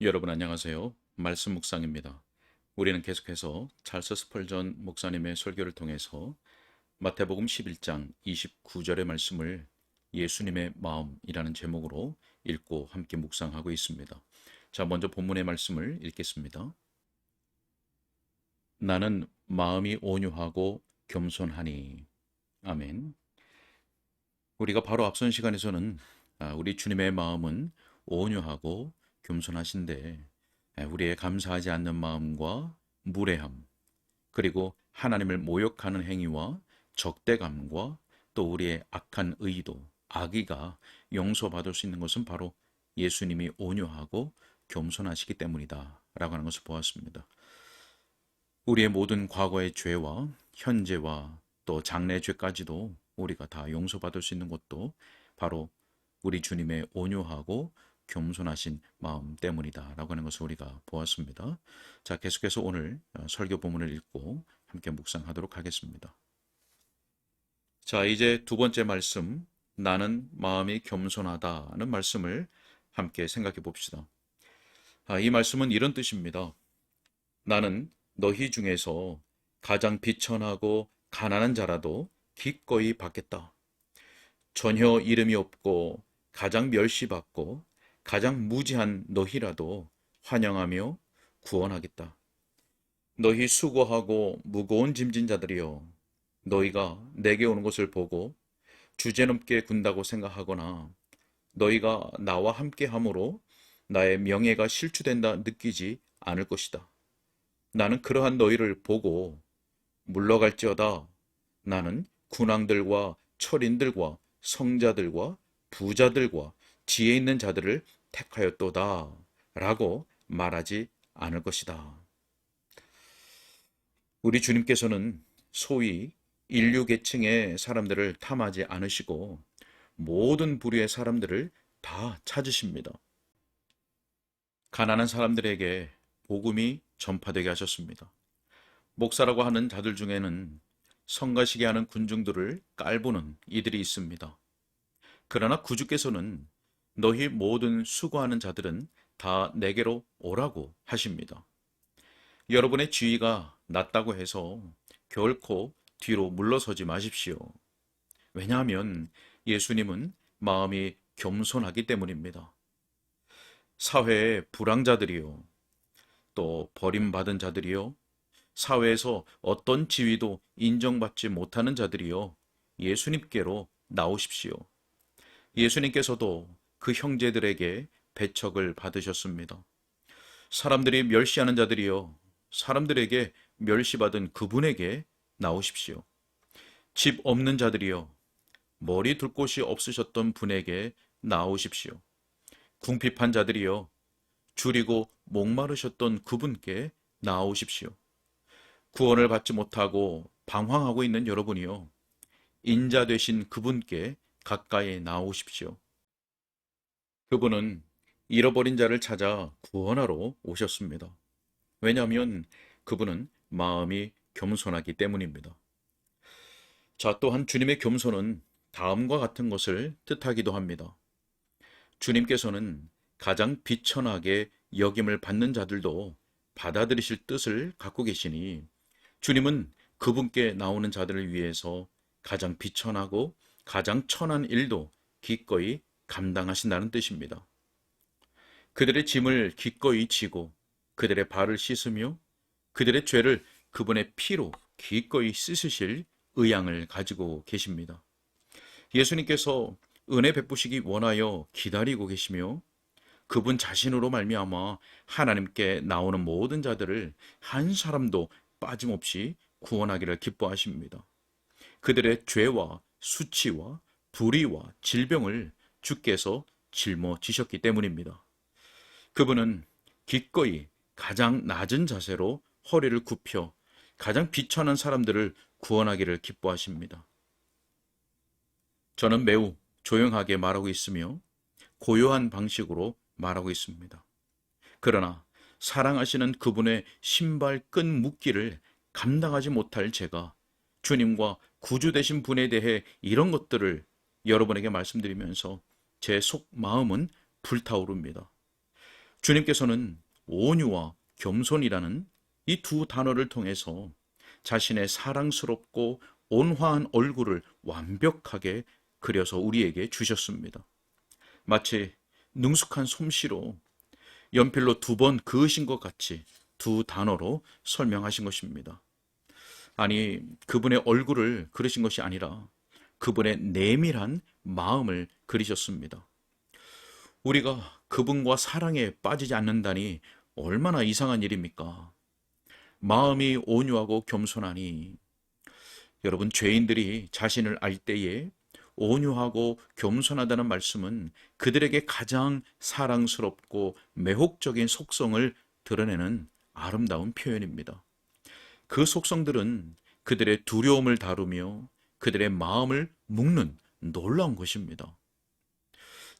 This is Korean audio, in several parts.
여러분 안녕하세요. 말씀 묵상입니다. 우리는 계속해서 찰스 스펄전 목사님의 설교를 통해서 마태복음 11장 29절의 말씀을 예수님의 마음이라는 제목으로 읽고 함께 묵상하고 있습니다. 자, 먼저 본문의 말씀을 읽겠습니다. 나는 마음이 온유하고 겸손하니. 아멘. 우리가 바로 앞선 시간에서는 아, 우리 주님의 마음은 온유하고 겸손하신데 우리의 감사하지 않는 마음과 무례함 그리고 하나님을 모욕하는 행위와 적대감과 또 우리의 악한 의도, 악의가 용서받을 수 있는 것은 바로 예수님이 온유하고 겸손하시기 때문이다. 라고 하는 것을 보았습니다. 우리의 모든 과거의 죄와 현재와 또 장래 죄까지도 우리가 다 용서받을 수 있는 것도 바로 우리 주님의 온유하고 겸손하신 마음 때문이다 라고 하는 것을 우리가 보았습니다. 자, 계속해서 오늘 어, 설교 본문을 읽고 함께 묵상하도록 하겠습니다. 자, 이제 두 번째 말씀, 나는 마음이 겸손하다는 말씀을 함께 생각해 봅시다. 아, 이 말씀은 이런 뜻입니다. 나는 너희 중에서 가장 비천하고 가난한 자라도 기꺼이 받겠다. 전혀 이름이 없고 가장 멸시받고 가장 무지한 너희라도 환영하며 구원하겠다. 너희 수고하고 무거운 짐진 자들이여 너희가 내게 오는 것을 보고 주제넘게 군다고 생각하거나 너희가 나와 함께 함으로 나의 명예가 실추된다 느끼지 않을 것이다. 나는 그러한 너희를 보고 물러갈지어다. 나는 군왕들과 철인들과 성자들과 부자들과 지혜 있는 자들을 택하였도다. 라고 말하지 않을 것이다. 우리 주님께서는 소위 인류 계층의 사람들을 탐하지 않으시고 모든 부류의 사람들을 다 찾으십니다. 가난한 사람들에게 복음이 전파되게 하셨습니다. 목사라고 하는 자들 중에는 성가시게 하는 군중들을 깔보는 이들이 있습니다. 그러나 구주께서는 너희 모든 수고하는 자들은 다 내게로 오라고 하십니다. 여러분의 지위가 낮다고 해서 결코 뒤로 물러서지 마십시오. 왜냐하면 예수님은 마음이 겸손하기 때문입니다. 사회의 불황자들이요, 또 버림받은 자들이요, 사회에서 어떤 지위도 인정받지 못하는 자들이요, 예수님께로 나오십시오. 예수님께서도 그 형제들에게 배척을 받으셨습니다. 사람들이 멸시하는 자들이요. 사람들에게 멸시받은 그분에게 나오십시오. 집 없는 자들이요. 머리 둘 곳이 없으셨던 분에게 나오십시오. 궁핍한 자들이요. 줄이고 목마르셨던 그분께 나오십시오. 구원을 받지 못하고 방황하고 있는 여러분이요. 인자 되신 그분께 가까이 나오십시오. 그분은 잃어버린 자를 찾아 구원하러 오셨습니다. 왜냐하면 그분은 마음이 겸손하기 때문입니다. 자, 또한 주님의 겸손은 다음과 같은 것을 뜻하기도 합니다. 주님께서는 가장 비천하게 여김을 받는 자들도 받아들이실 뜻을 갖고 계시니 주님은 그분께 나오는 자들을 위해서 가장 비천하고 가장 천한 일도 기꺼이 감당하신다는 뜻입니다. 그들의 짐을 기꺼이 지고 그들의 발을 씻으며 그들의 죄를 그분의 피로 기꺼이 씻으실 의향을 가지고 계십니다. 예수님께서 은혜 베푸시기 원하여 기다리고 계시며 그분 자신으로 말미암아 하나님께 나오는 모든 자들을 한 사람도 빠짐없이 구원하기를 기뻐하십니다. 그들의 죄와 수치와 불의와 질병을 주께서 짊어지셨기 때문입니다. 그분은 기꺼이 가장 낮은 자세로 허리를 굽혀 가장 비천한 사람들을 구원하기를 기뻐하십니다. 저는 매우 조용하게 말하고 있으며 고요한 방식으로 말하고 있습니다. 그러나 사랑하시는 그분의 신발 끈 묶기를 감당하지 못할 제가 주님과 구주 되신 분에 대해 이런 것들을 여러분에게 말씀드리면서 제 속 마음은 불타오릅니다. 주님께서는 온유와 겸손이라는 이 두 단어를 통해서 자신의 사랑스럽고 온화한 얼굴을 완벽하게 그려서 우리에게 주셨습니다. 마치 능숙한 솜씨로 연필로 두 번 그으신 것 같이 두 단어로 설명하신 것입니다. 아니, 그분의 얼굴을 그리신 것이 아니라 그분의 내밀한 마음을 그리셨습니다. 우리가 그분과 사랑에 빠지지 않는다니 얼마나 이상한 일입니까? 마음이 온유하고 겸손하니 여러분 죄인들이 자신을 알 때에 온유하고 겸손하다는 말씀은 그들에게 가장 사랑스럽고 매혹적인 속성을 드러내는 아름다운 표현입니다. 그 속성들은 그들의 두려움을 다루며 그들의 마음을 묶는 놀라운 것입니다.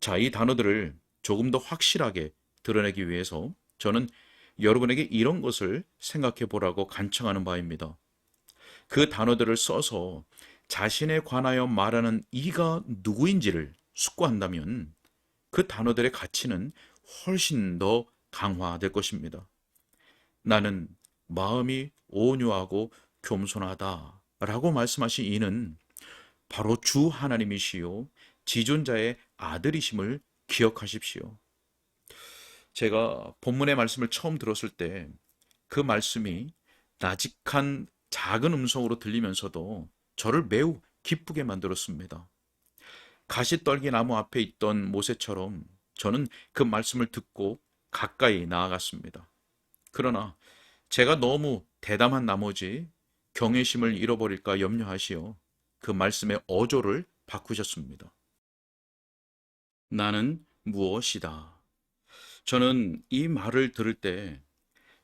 자, 이 단어들을 조금 더 확실하게 드러내기 위해서 저는 여러분에게 이런 것을 생각해 보라고 간청하는 바입니다. 그 단어들을 써서 자신에 관하여 말하는 이가 누구인지를 숙고한다면 그 단어들의 가치는 훨씬 더 강화될 것입니다. 나는 마음이 온유하고 겸손하다 라고 말씀하신 이는 바로 주 하나님이시요 지존자의 아들이심을 기억하십시오. 제가 본문의 말씀을 처음 들었을 때 그 말씀이 나직한 작은 음성으로 들리면서도 저를 매우 기쁘게 만들었습니다. 가시떨기 나무 앞에 있던 모세처럼 저는 그 말씀을 듣고 가까이 나아갔습니다. 그러나 제가 너무 대담한 나머지 경외심을 잃어버릴까 염려하시어 그 말씀의 어조를 바꾸셨습니다. 나는 무엇이다. 저는 이 말을 들을 때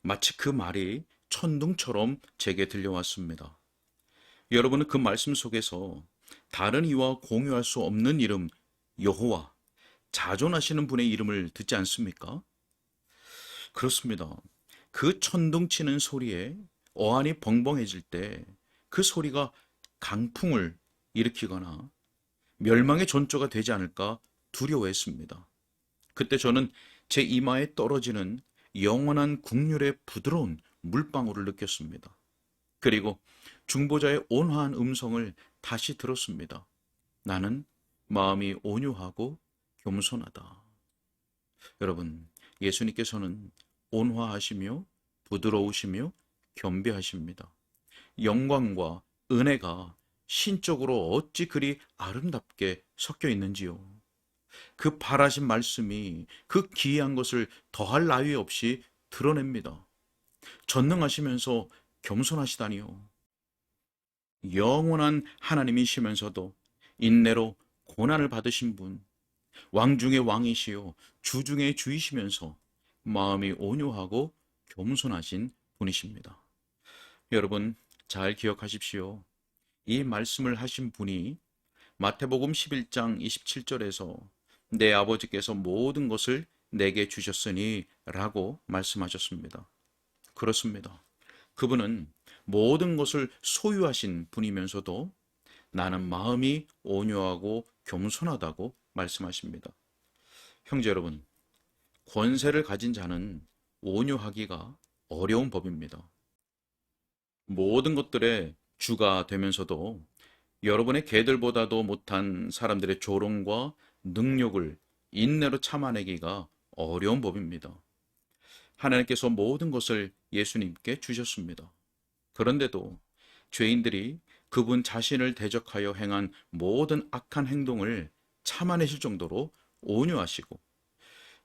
마치 그 말이 천둥처럼 제게 들려왔습니다. 여러분은 그 말씀 속에서 다른 이와 공유할 수 없는 이름 여호와 자존하시는 분의 이름을 듣지 않습니까? 그렇습니다. 그 천둥 치는 소리에 어안이 벙벙해질 때 그 소리가 강풍을 일으키거나 멸망의 전조가 되지 않을까 두려워했습니다. 그때 저는 제 이마에 떨어지는 영원한 국률의 부드러운 물방울을 느꼈습니다. 그리고 중보자의 온화한 음성을 다시 들었습니다. 나는 마음이 온유하고 겸손하다. 여러분, 예수님께서는 온화하시며 부드러우시며 겸비하십니다. 영광과 은혜가 신적으로 어찌 그리 아름답게 섞여 있는지요. 그 바라신 말씀이 그 기이한 것을 더할 나위 없이 드러냅니다. 전능하시면서 겸손하시다니요. 영원한 하나님이시면서도 인내로 고난을 받으신 분, 왕 중의 왕이시요 주 중의 주이시면서 마음이 온유하고 겸손하신 분이십니다. 여러분 잘 기억하십시오. 이 말씀을 하신 분이 마태복음 11장 27절에서 내 아버지께서 모든 것을 내게 주셨으니 라고 말씀하셨습니다. 그렇습니다. 그분은 모든 것을 소유하신 분이면서도 나는 마음이 온유하고 겸손하다고 말씀하십니다. 형제 여러분, 권세를 가진 자는 온유하기가 어려운 법입니다. 모든 것들의 주가 되면서도 여러분의 개들보다도 못한 사람들의 조롱과 능력을 인내로 참아내기가 어려운 법입니다. 하나님께서 모든 것을 예수님께 주셨습니다. 그런데도 죄인들이 그분 자신을 대적하여 행한 모든 악한 행동을 참아내실 정도로 온유하시고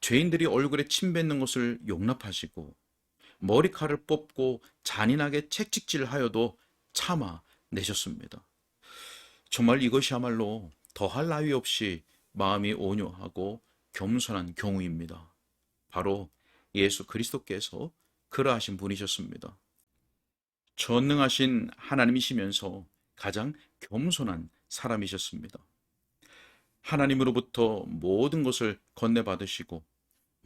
죄인들이 얼굴에 침 뱉는 것을 용납하시고 머리칼을 뽑고 잔인하게 채찍질하여도 참아내셨습니다. 정말 이것이야말로 더할 나위 없이 마음이 온유하고 겸손한 경우입니다. 바로 예수 그리스도께서 그러하신 분이셨습니다. 전능하신 하나님이시면서 가장 겸손한 사람이셨습니다. 하나님으로부터 모든 것을 건네받으시고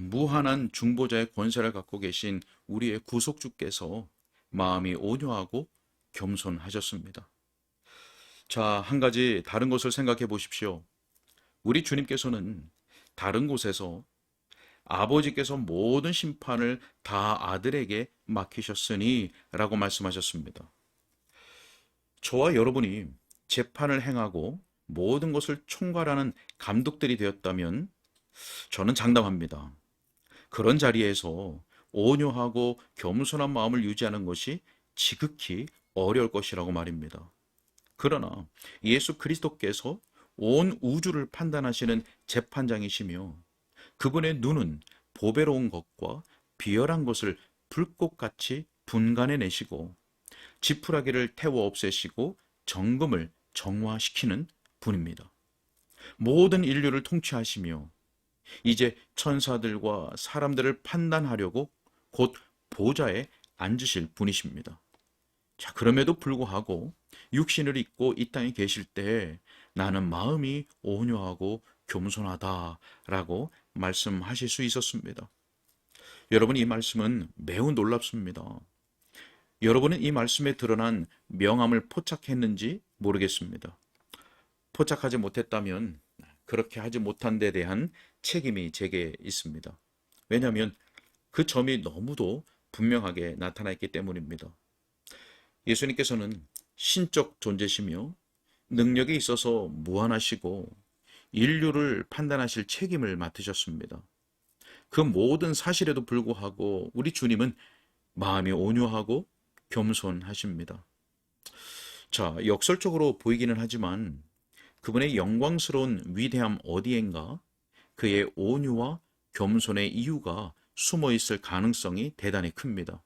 무한한 중보자의 권세를 갖고 계신 우리의 구속주께서 마음이 온유하고 겸손하셨습니다. 자, 한 가지 다른 것을 생각해 보십시오. 우리 주님께서는 다른 곳에서 아버지께서 모든 심판을 다 아들에게 맡기셨으니 라고 말씀하셨습니다. 저와 여러분이 재판을 행하고 모든 것을 총괄하는 감독들이 되었다면 저는 장담합니다. 그런 자리에서 온유하고 겸손한 마음을 유지하는 것이 지극히 어려울 것이라고 말입니다. 그러나 예수 그리스도께서 온 우주를 판단하시는 재판장이시며 그분의 눈은 보배로운 것과 비열한 것을 불꽃같이 분간해 내시고 지푸라기를 태워 없애시고 정금을 정화시키는 분입니다. 모든 인류를 통치하시며 이제 천사들과 사람들을 판단하려고 곧 보좌에 앉으실 분이십니다. 자, 그럼에도 불구하고 육신을 입고 이 땅에 계실 때 나는 마음이 온유하고 겸손하다라고 말씀하실 수 있었습니다. 여러분 이 말씀은 매우 놀랍습니다. 여러분은 이 말씀에 드러난 명함을 포착했는지 모르겠습니다. 포착하지 못했다면 그렇게 하지 못한 데 대한 책임이 제게 있습니다. 왜냐하면 그 점이 너무도 분명하게 나타나 있기 때문입니다. 예수님께서는 신적 존재시며 능력에 있어서 무한하시고 인류를 판단하실 책임을 맡으셨습니다. 그 모든 사실에도 불구하고 우리 주님은 마음이 온유하고 겸손하십니다. 자, 역설적으로 보이기는 하지만 그분의 영광스러운 위대함 어디엔가 그의 온유와 겸손의 이유가 숨어 있을 가능성이 대단히 큽니다.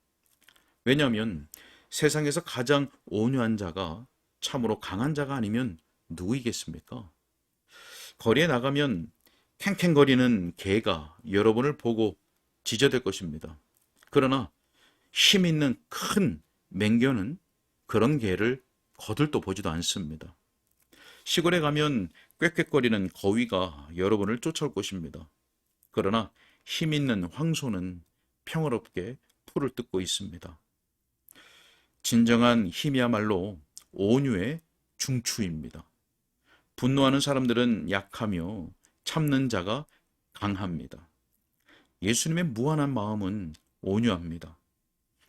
왜냐하면 세상에서 가장 온유한 자가 참으로 강한 자가 아니면 누구이겠습니까? 거리에 나가면 캥캥거리는 개가 여러분을 보고 지저댈 것입니다. 그러나 힘 있는 큰 맹견은 그런 개를 거들떠 보지도 않습니다. 시골에 가면 꽥꽥거리는 거위가 여러분을 쫓아올 것입니다. 그러나 힘 있는 황소는 평화롭게 풀을 뜯고 있습니다. 진정한 힘이야말로 온유의 중추입니다. 분노하는 사람들은 약하며 참는 자가 강합니다. 예수님의 무한한 마음은 온유합니다.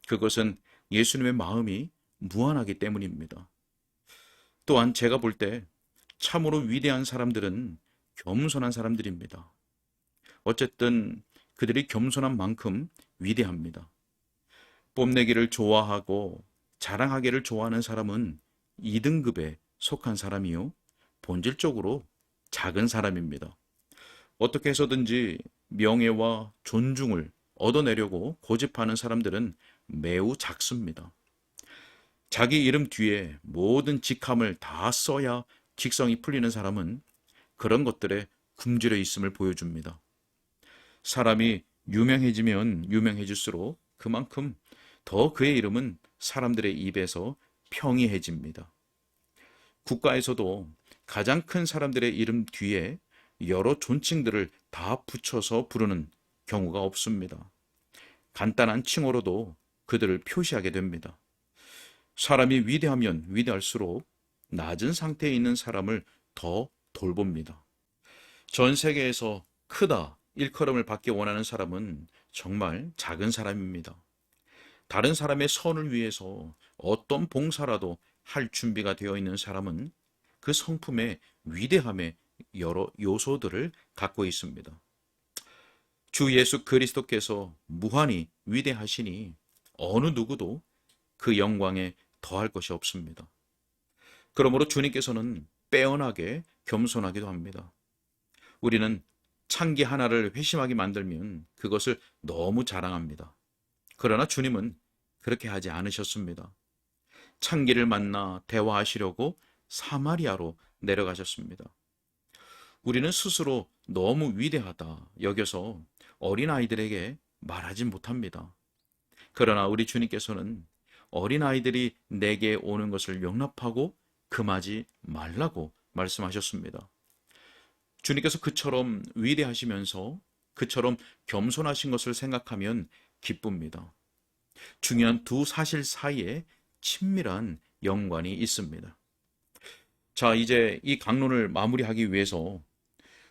그것은 예수님의 마음이 무한하기 때문입니다. 또한 제가 볼때 참으로 위대한 사람들은 겸손한 사람들입니다. 어쨌든 그들이 겸손한 만큼 위대합니다. 뽐내기를 좋아하고 자랑하기를 좋아하는 사람은 2등급에 속한 사람이요. 본질적으로 작은 사람입니다. 어떻게 해서든지 명예와 존중을 얻어내려고 고집하는 사람들은 매우 작습니다. 자기 이름 뒤에 모든 직함을 다 써야 직성이 풀리는 사람은 그런 것들에 굶주려 있음을 보여줍니다. 사람이 유명해지면 유명해질수록 그만큼 더 그의 이름은 사람들의 입에서 평이해집니다. 국가에서도 가장 큰 사람들의 이름 뒤에 여러 존칭들을 다 붙여서 부르는 경우가 없습니다. 간단한 칭호로도 그들을 표시하게 됩니다. 사람이 위대하면 위대할수록 낮은 상태에 있는 사람을 더 돌봅니다. 전 세계에서 크다, 일컬음을 받기 원하는 사람은 정말 작은 사람입니다. 다른 사람의 선을 위해서 어떤 봉사라도 할 준비가 되어 있는 사람은 그 성품의 위대함의 여러 요소들을 갖고 있습니다. 주 예수 그리스도께서 무한히 위대하시니 어느 누구도 그 영광에 더할 것이 없습니다. 그러므로 주님께서는 빼어나게 겸손하기도 합니다. 우리는 창기 하나를 회심하게 만들면 그것을 너무 자랑합니다. 그러나 주님은 그렇게 하지 않으셨습니다. 창기를 만나 대화하시려고 사마리아로 내려가셨습니다. 우리는 스스로 너무 위대하다 여겨서 어린아이들에게 말하지 못합니다. 그러나 우리 주님께서는 어린아이들이 내게 오는 것을 용납하고 금하지 말라고 말씀하셨습니다. 주님께서 그처럼 위대하시면서 그처럼 겸손하신 것을 생각하면 기쁩니다. 중요한 두 사실 사이에 친밀한 연관이 있습니다. 자, 이제 이 강론을 마무리하기 위해서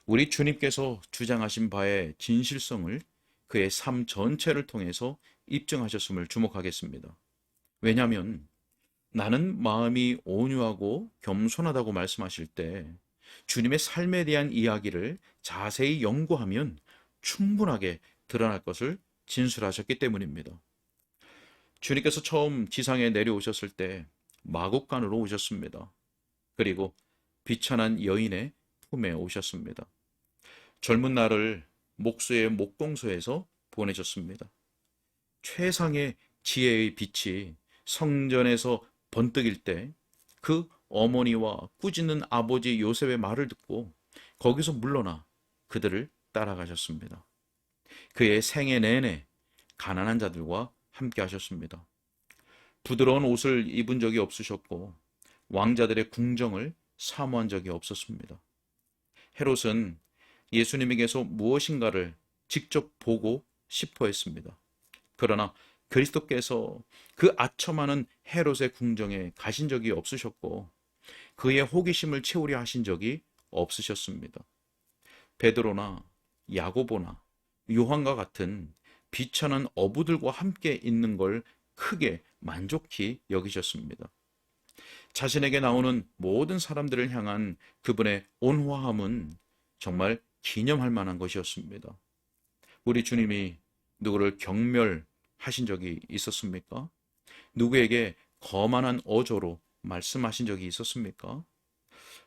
우리 주님께서 주장하신 바의 진실성을 그의 삶 전체를 통해서 입증하셨음을 주목하겠습니다. 왜냐하면 나는 마음이 온유하고 겸손하다고 말씀하실 때 주님의 삶에 대한 이야기를 자세히 연구하면 충분하게 드러날 것을 진술하셨기 때문입니다. 주님께서 처음 지상에 내려오셨을 때 마국간으로 오셨습니다. 그리고 비천한 여인의 품에 오셨습니다. 젊은 날을 목수의 목동소에서 보내셨습니다. 최상의 지혜의 빛이 성전에서 번뜩일 때 그 어머니와 꾸짖는 아버지 요셉의 말을 듣고 거기서 물러나 그들을 따라가셨습니다. 그의 생애 내내 가난한 자들과 함께 하셨습니다. 부드러운 옷을 입은 적이 없으셨고 왕자들의 궁정을 사모한 적이 없었습니다. 헤롯은 예수님에게서 무엇인가를 직접 보고 싶어 했습니다. 그러나 그리스도께서 그 아첨하는 헤롯의 궁정에 가신 적이 없으셨고 그의 호기심을 채우려 하신 적이 없으셨습니다. 베드로나 야고보나 요한과 같은 비천한 어부들과 함께 있는 걸 크게 만족히 여기셨습니다. 자신에게 나오는 모든 사람들을 향한 그분의 온화함은 정말 기념할 만한 것이었습니다. 우리 주님이 누구를 경멸 하신 적이 있었습니까? 누구에게 거만한 어조로 말씀하신 적이 있었습니까?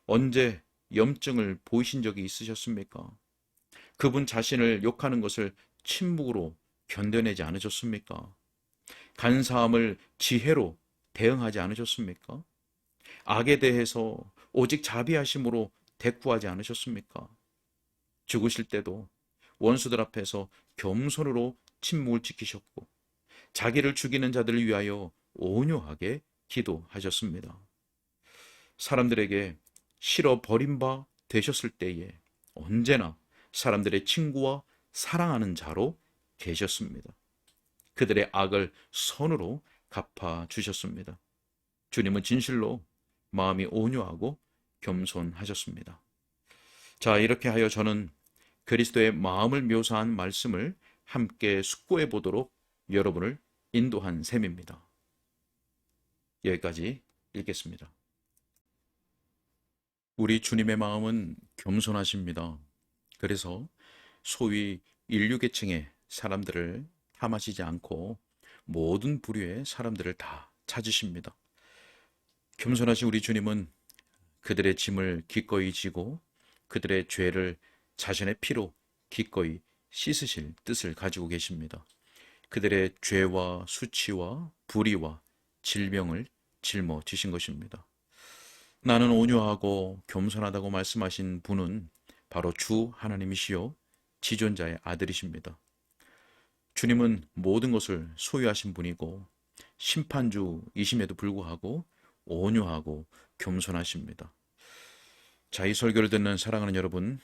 언제 염증을 보이신 적이 있으셨습니까? 그분 자신을 욕하는 것을 침묵으로 견뎌내지 않으셨습니까? 간사함을 지혜로 대응하지 않으셨습니까? 악에 대해서 오직 자비하심으로 대꾸하지 않으셨습니까? 죽으실 때도 원수들 앞에서 겸손으로 침묵을 지키셨고 자기를 죽이는 자들을 위하여 온유하게 기도하셨습니다. 사람들에게 싫어 버린 바 되셨을 때에 언제나 사람들의 친구와 사랑하는 자로 계셨습니다. 그들의 악을 선으로 갚아 주셨습니다. 주님은 진실로 마음이 온유하고 겸손하셨습니다. 자, 이렇게 하여 저는 그리스도의 마음을 묘사한 말씀을 함께 숙고해 보도록 여러분을 인도한 셈입니다. 여기까지 읽겠습니다. 우리 주님의 마음은 겸손하십니다. 그래서 소위 인류계층의 사람들을 탐하시지 않고 모든 부류의 사람들을 다 찾으십니다. 겸손하신 우리 주님은 그들의 짐을 기꺼이 지고 그들의 죄를 자신의 피로 기꺼이 씻으실 뜻을 가지고 계십니다. 그들의 죄와 수치와 불의와 질병을 짊어지신 것입니다. 나는 온유하고 겸손하다고 말씀하신 분은 바로 주 하나님이시요 지존자의 아들이십니다. 주님은 모든 것을 소유하신 분이고 심판주이심에도 불구하고 온유하고 겸손하십니다. 자, 이 설교를 듣는 사랑하는 여러분,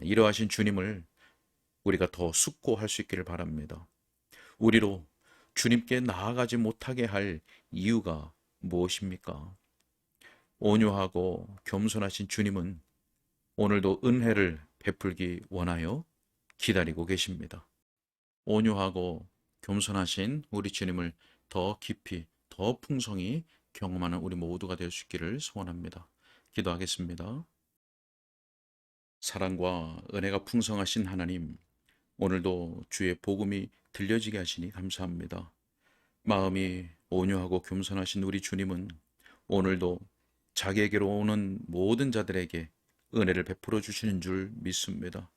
이러하신 주님을 우리가 더 숙고할 수 있기를 바랍니다. 우리로 주님께 나아가지 못하게 할 이유가 무엇입니까? 온유하고 겸손하신 주님은 오늘도 은혜를 베풀기 원하여 기다리고 계십니다. 온유하고 겸손하신 우리 주님을 더 깊이, 더 풍성히 경험하는 우리 모두가 될 수 있기를 소원합니다. 기도하겠습니다. 사랑과 은혜가 풍성하신 하나님, 오늘도 주의 복음이 들려지게 하시니 감사합니다. 마음이 온유하고 겸손하신 우리 주님은 오늘도 자기에게로 오는 모든 자들에게 은혜를 베풀어 주시는 줄 믿습니다.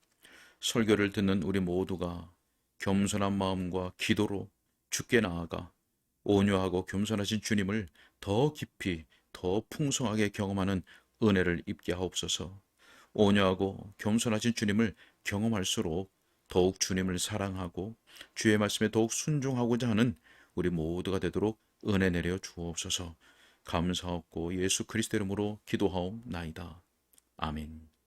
설교를 듣는 우리 모두가 겸손한 마음과 기도로 주께 나아가 온유하고 겸손하신 주님을 더 깊이 더 풍성하게 경험하는 은혜를 입게 하옵소서. 온유하고 겸손하신 주님을 경험할수록 더욱 주님을 사랑하고 주의 말씀에 더욱 순종하고자 하는 우리 모두가 되도록 은혜 내려 주옵소서. 감사하고 예수 그리스도 이름으로 기도하옵나이다. 아멘.